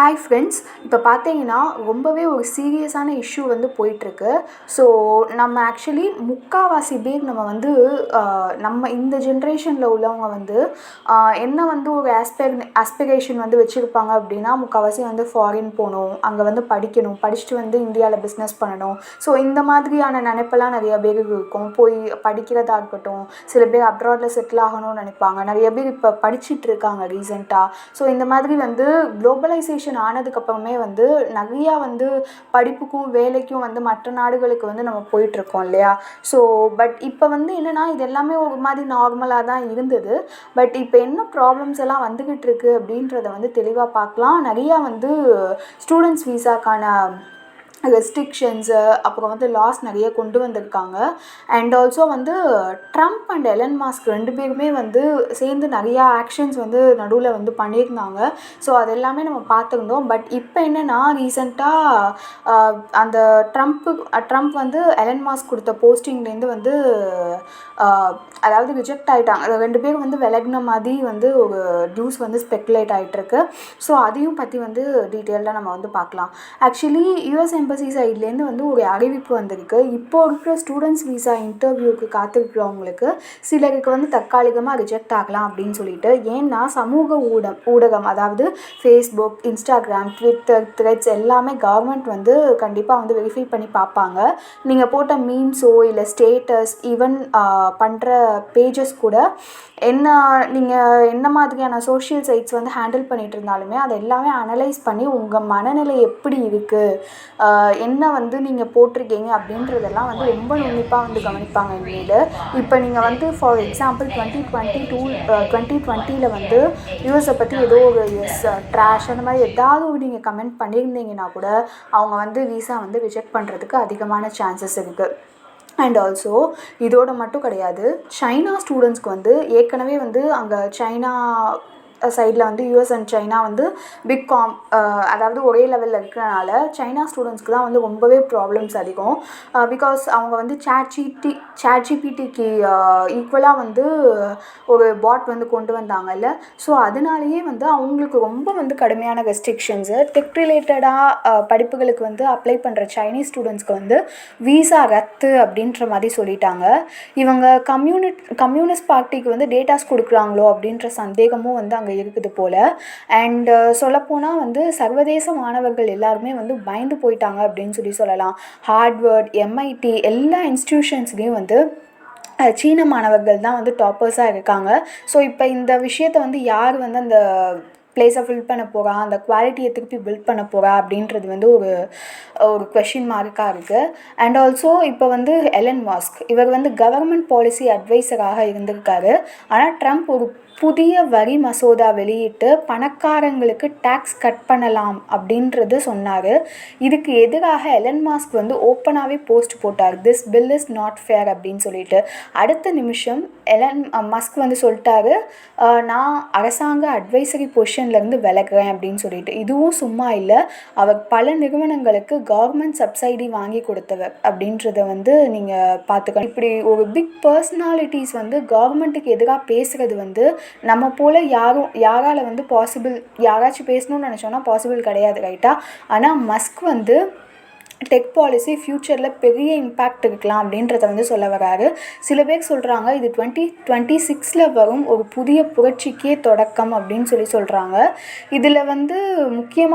Hi friends இப்போ பார்த்தீங்கன்னா ரொம்பவே ஒரு சீரியஸான இஷ்யூ வந்து போயிட்டுருக்கு. ஸோ நம்ம ஆக்சுவலி முக்கால்வாசி பேர் நம்ம வந்து நம்ம இந்த ஜென்ரேஷனில் உள்ளவங்க வந்து என்ன வந்து ஒரு ஆஸ்பெக் ஆஸ்பிரேஷன் வந்து வச்சுருப்பாங்க அப்படின்னா முக்கால்வாசி வந்து ஃபாரின் போகணும் அங்கே வந்து படிக்கணும் படிச்சுட்டு வந்து இந்தியாவில் பிஸ்னஸ் பண்ணணும். ஸோ இந்த மாதிரியான நினைப்பெல்லாம் நிறைய பேருக்கு இருக்கும். போய் படிக்கிறதா இருக்கட்டும் சில பேர் அப்ராடில் செட்டில் ஆகணும்னு நினைப்பாங்க. நிறைய பேர் இப்போ படிச்சுட்டு இருக்காங்க ரீசெண்டாக ஸோ இந்த மாதிரி வந்து குளோபலைசேஷன் ஆனதுக்கப்புறமே வந்து நிறையா வந்து படிப்புக்கும் வேலைக்கும் வந்து மற்ற நாடுகளுக்கு வந்து நம்ம போயிட்டுருக்கோம் இல்லையா? ஸோ பட் இப்போ வந்து என்னென்னா இது எல்லாமே ஒரு மாதிரி நார்மலாக தான் இருந்தது. பட் இப்போ என்ன ப்ராப்ளம்ஸ் எல்லாம் வந்துக்கிட்டு இருக்குது அப்படின்றத வந்து தெளிவாக பார்க்கலாம். நிறையா வந்து ஸ்டூடெண்ட்ஸ் வீசாக்கான ரெஸ்ட்ரிக்ஷன்ஸு அப்புறம் வந்து லாஸ் நிறைய கொண்டு வந்திருக்காங்க. அண்ட் ஆல்சோ வந்து ட்ரம்ப் அண்ட் எலன் மாஸ்க் ரெண்டு பேருமே வந்து சேர்ந்து நிறையா ஆக்ஷன்ஸ் வந்து நடுவில் வந்து பண்ணியிருந்தாங்க. ஸோ அது எல்லாமே நம்ம பார்த்துருந்தோம். பட் இப்போ என்னென்னா ரீசெண்டாக அந்த ட்ரம்ப்பு ட்ரம்ப் வந்து எலன் மாஸ்க் கொடுத்த போஸ்டிங்லேருந்து வந்து அதாவது ரிஜெக்ட் ஆகிட்டாங்க ரெண்டு பேரும் வந்து விலகின மாதிரி வந்து ஒரு நியூஸ் வந்து ஸ்பெக்குலேட் ஆகிட்டுருக்கு ஸோ அதையும் பற்றி வந்து டீட்டெயிலாக நம்ம வந்து பார்க்கலாம். ஆக்சுவலி யூஎஸ் எம்பசி சைட்லேருந்து வந்து ஒரு அறிவிப்பு வந்திருக்கு. இப்போ இருக்கிற ஸ்டூடெண்ட்ஸ் விசா இன்டர்வியூக்கு காத்திருக்கிறவங்களுக்கு சிலருக்கு வந்து தற்காலிகமாக ரிஜெக்ட் ஆகலாம் அப்படின்னு சொல்லிட்டு. ஏன்னா சமூக ஊடம் ஊடகம் அதாவது ஃபேஸ்புக் இன்ஸ்டாகிராம் ட்விட்டர் த்ரெட்ஸ் எல்லாமே கவர்மெண்ட் வந்து கண்டிப்பாக வந்து வெரிஃபை பண்ணி பார்ப்பாங்க. நீங்கள் போட்ட மீம்ஸோ இல்லை ஸ்டேட்டஸ் ஈவன் பண்ணுற பேஜஸ் கூட என்ன நீங்கள் என்ன மாதிரியான சோஷியல் சைட்ஸ் வந்து ஹேண்டில் பண்ணிட்டு இருந்தாலுமே அதை எல்லாமே அனலைஸ் பண்ணி உங்கள் மனநிலை எப்படி இருக்குது என்ன வந்து நீங்கள் போட்டிருக்கீங்க அப்படின்றதெல்லாம் வந்து ரொம்ப நுண்ணிப்பாக வந்து கவனிப்பாங்க இனிமேல் இப்போ நீங்கள் வந்து for example twenty twenty two twenty டுவெண்ட்டியில் வந்து யூஎஸை பற்றி ஏதோ ஒரு எஸ் ட்ராஷ் அந்த மாதிரி ஏதாவது நீங்கள் கமெண்ட் பண்ணியிருந்தீங்கன்னா கூட அவங்க வந்து விசா வந்து ரிஜெக்ட் பண்ணுறதுக்கு அதிகமான சான்சஸ் இருக்குது அண்ட் ஆல்சோ இதோட மட்டும் கிடையாது சைனா ஸ்டூடெண்ட்ஸ்க்கு வந்து ஏற்கனவே வந்து அங்கே சைனா சைடில் வந்து யூஎஸ் அண்ட் சைனா வந்து பிக் காம் அதாவது ஒரே லெவலில் இருக்கிறனால சைனா ஸ்டூடெண்ட்ஸ்க்கு தான் வந்து ரொம்பவே ப்ராப்ளம்ஸ் அதிகம். பிகாஸ் அவங்க வந்து சேட் ஜிடி சேட் ஈக்குவலாக வந்து ஒரு பாட் வந்து கொண்டு வந்தாங்கல்ல. ஸோ அதனாலேயே வந்து அவங்களுக்கு ரொம்ப வந்து கடுமையான ரெஸ்ட்ரிக்ஷன்ஸு டெக் ரிலேட்டடாக படிப்புகளுக்கு வந்து அப்ளை பண்ணுற சைனீஸ் ஸ்டூடெண்ட்ஸ்க்கு வந்து வீசா ரத்து அப்படின்ற மாதிரி சொல்லிட்டாங்க. இவங்க கம்யூனிட் கம்யூனிஸ்ட் பார்ட்டிக்கு வந்து டேட்டாஸ் கொடுக்குறாங்களோ அப்படின்ற சந்தேகமும் வந்து அங்கே இருக்குது போல். அண்டு சொல்லப்போனால் வந்து சர்வதேச மாணவர்கள் எல்லாருமே வந்து பயந்து போயிட்டாங்க அப்படின்னு சொல்லி சொல்லலாம். ஹார்ட்வர்ட் எம்ஐடி எல்லா இன்ஸ்டிடியூஷன்ஸ்லேயும் வந்து சீன மாணவர்கள் தான் வந்து டாப்பர்ஸாக இருக்காங்க. ஸோ இப்போ இந்த விஷயத்தை வந்து யார் வந்து அந்த பிளேஸை ஃபில் பண்ண போகிறா அந்த குவாலிட்டியை திருப்பி பில்ட் பண்ண போகிறா அப்படின்றது வந்து ஒரு ஒரு கொஷின் மார்க்காக இருக்குது அண்ட் ஆல்சோ இப்போ வந்து எலன் மாஸ்க் இவர் வந்து கவர்மெண்ட் பாலிசி அட்வைசராக இருந்திருக்காரு. ஆனால் ட்ரம்ப் ஒரு புதிய வரி மசோதா வெளியிட்டு பணக்காரங்களுக்கு டேக்ஸ் கட் பண்ணலாம் அப்படின்றது சொன்னார். இதுக்கு எதிராக எலன் மாஸ்க் வந்து ஓப்பனாகவே போஸ்ட் போட்டார். This bill is not fair அப்படின்னு சொல்லிட்டு. அடுத்த நிமிஷம் எலன் மஸ்க் வந்து சொல்லிட்டாரு நான் அரசாங்க அட்வைசரி பொசிஷன்லேருந்து விலகுறேன் அப்படின்னு சொல்லிட்டு. இதுவும் சும்மா இல்லை அவர் பல நிறுவனங்களுக்கு கவர்மெண்ட் சப்சைடி வாங்கி கொடுத்தவர் அப்படின்றத வந்து நீங்கள் பார்த்துக்கணும். இப்படி ஒரு பிக் பர்சனாலிட்டிஸ் வந்து கவர்மெண்ட்டுக்கு எதிராக பேசுகிறது வந்து நம்ம போல் யாரும் யாரால் வந்து பாசிபிள் யாராச்சும் பேசணும்னு நினச்சோன்னா பாசிபிள் கிடையாது ரைட்டாக ஆனால் மஸ்க் வந்து டெக் பாலிசி ஃப்யூச்சரில் பெரிய இம்பேக்ட் இருக்கலாம் அப்படின்றத வந்து சொல்ல வராரு. சில பேர் சொல்கிறாங்க இது டுவெண்ட்டி டுவெண்ட்டி சிக்ஸில் வரும் ஒரு புதிய புரட்சிக்கே தொடக்கம் அப்படின்னு சொல்லி சொல்கிறாங்க இதில் வந்து முக்கியமாக